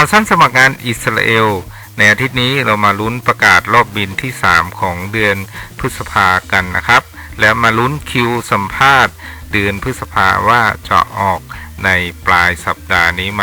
ข่าวสั้นสมัครงานอิสราเอล ในอาทิตย์นี้เรามาลุ้นประกาศรอบบินที่ 3 ของเดือนพฤษภากันนะครับ และมาลุ้นคิวสัมภาษณ์ เดือนพฤษภาว่าจะออกในปลายสัปดาห์นี้ไหม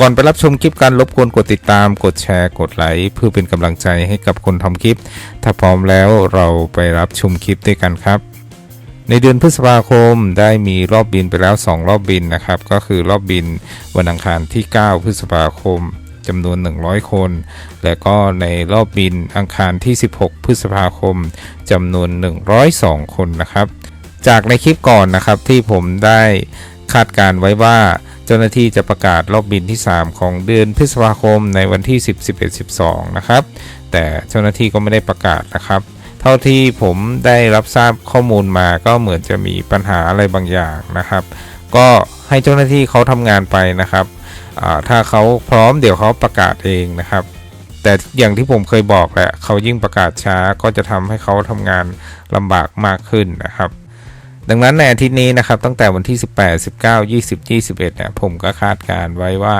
ก่อนไปรับชมคลิปการรบกวนกดติดตาม กดแชร์ กดไลค์เพื่อเป็นกำลังใจให้กับคนทำคลิป ถ้าพร้อมแล้วเราไปรับชมคลิปด้วยกันครับ ในเดือนพฤษภาคมได้มีรอบบินไปแล้ว 2 รอบบินนะครับ ก็คือรอบบินวันอังคารที่ 9 พฤษภาคมจำนวน 100 คน และก็ในรอบบินอังคารที่ 16 พฤษภาคมจำนวน 102 คนนะครับ จากในคลิปก่อนนะครับที่ผมได้คาดการไว้ว่าเจ้าหน้าที่จะประกาศรอบบินที่ 3 ของเดือนพฤษภาคมในวันที่ 10 11 12 นะครับ แต่เจ้าหน้าที่ก็ไม่ได้ประกาศนะครับ เท่าที่ผมได้รับทราบข้อมูลมาก็เหมือนจะมีปัญหาอะไรบางอย่างนะครับ ก็ให้เจ้าหน้าที่เขาทำงานไปนะครับถ้าเขาพร้อมเดี๋ยวเขาประกาศเองนะครับ แต่อย่างที่ผมเคยบอกแหละเขายิ่งประกาศช้าก็จะทำให้เขาทำงานลำบากมากขึ้นนะครับ ดังนั้นในอาทิตย์นี้นะครับตั้งแต่วันที่ 18 19 20 21เนี่ยผมก็คาดการไว้ว่า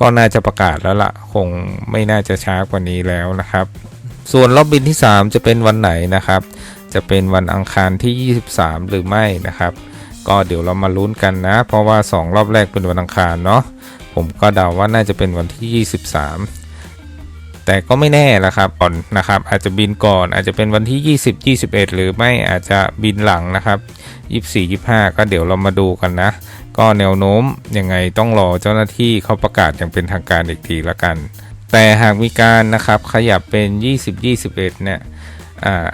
ก็น่าจะประกาศแล้วละคงไม่น่าจะช้ากว่านี้แล้วนะครับ ส่วนรอบบินที่ 3 จะเป็นวันไหนนะครับ จะเป็นวันอังคารที่ 23 หรือไม่นะครับ ก็เดี๋ยวเรามาลุ้นกันนะ เพราะว่า 2 รอบแรกเป็นวันอังคารเนาะผมก็เดาว่าน่าจะเป็นวันที่ 23 แต่ก็ไม่แน่ละครับก่อนนะครับ อาจจะบินก่อนอาจจะเป็นวันที่ 20 21 หรือไม่อาจจะบินหลังนะครับ24 25 ก็เดี๋ยวเรามาดูกันนะ ก็แนวโน้มยังไงต้องรอเจ้าหน้าที่เขาประกาศอย่างเป็นทางการอีกทีละกัน แต่หากมีการนะครับขยับเป็น 20 21 เนี่ย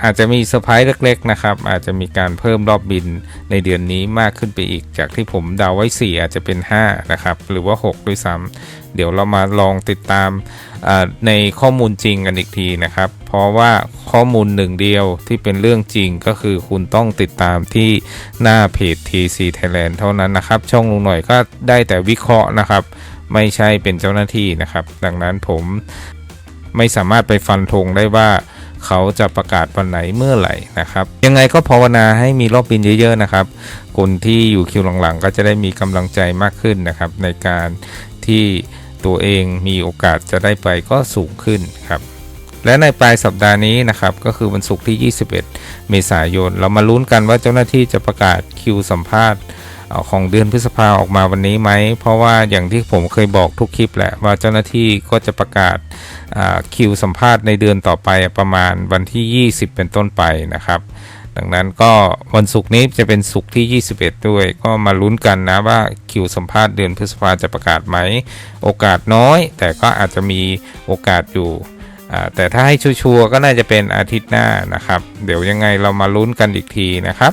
อาจจะมีเซอร์ไพรส์เล็ก ๆ นะครับ อาจจะมีการเพิ่มรอบบินในเดือนนี้มากขึ้นไปอีก จากที่ผมเดาไว้ 4 อาจจะเป็น 5 นะครับ หรือว่า 6 ด้วยซ้ำเดี๋ยวเรามาลองติดตามในข้อมูลจริงกันอีกทีนะครับ เพราะว่าข้อมูลหนึ่งเดียวที่เป็นเรื่องจริงก็คือคุณต้องติดตามที่หน้าเพจ TC Thailand เท่านั้นนะครับ ช่องลุงหน่อยก็ได้แต่วิเคราะห์นะครับ ไม่ใช่เป็นเจ้าหน้าที่นะครับ ดังนั้นผมไม่สามารถไปฟันธงได้ว่าเขาจะประกาศวันไหนเมื่อไหร่นะครับ ยังไงก็ภาวนาให้มีรอบบินเยอะๆนะครับ คนที่อยู่คิวหลังๆ ก็จะได้มีกำลังใจมากขึ้นนะครับ ในการที่ตัวเองมีโอกาสจะได้ไปก็สูงขึ้นครับและในปลายสัปดาห์นี้นะครับก็คือวันศุกร์ที่ 21 เมษายน เรามาลุ้นกันว่าเจ้าหน้าที่จะประกาศคิวสัมภาษณ์ ของเดือนพฤษภาออกมาวันนี้ไหม เพราะว่าอย่างที่ผมเคยบอกทุกคลิปแหละว่าเจ้าหน้าที่ก็จะประกาศคิวสัมภาษณ์ในเดือนต่อไปประมาณวันที่ 20 เป็นต้นไปนะครับ ดังนั้นก็วันศุกร์นี้จะเป็นศุกร์ที่ 21 ด้วย ก็มาลุ้นกันนะว่าคิวสัมภาษณ์เดือนพฤษภาจะประกาศไหม โอกาสน้อย แต่ก็อาจจะมีโอกาสอยู่แต่ถ้าให้ชัวร์ๆก็น่าจะเป็นอาทิตย์หน้านะครับ เดี๋ยวยังไงเรามาลุ้นกันอีกทีนะครับ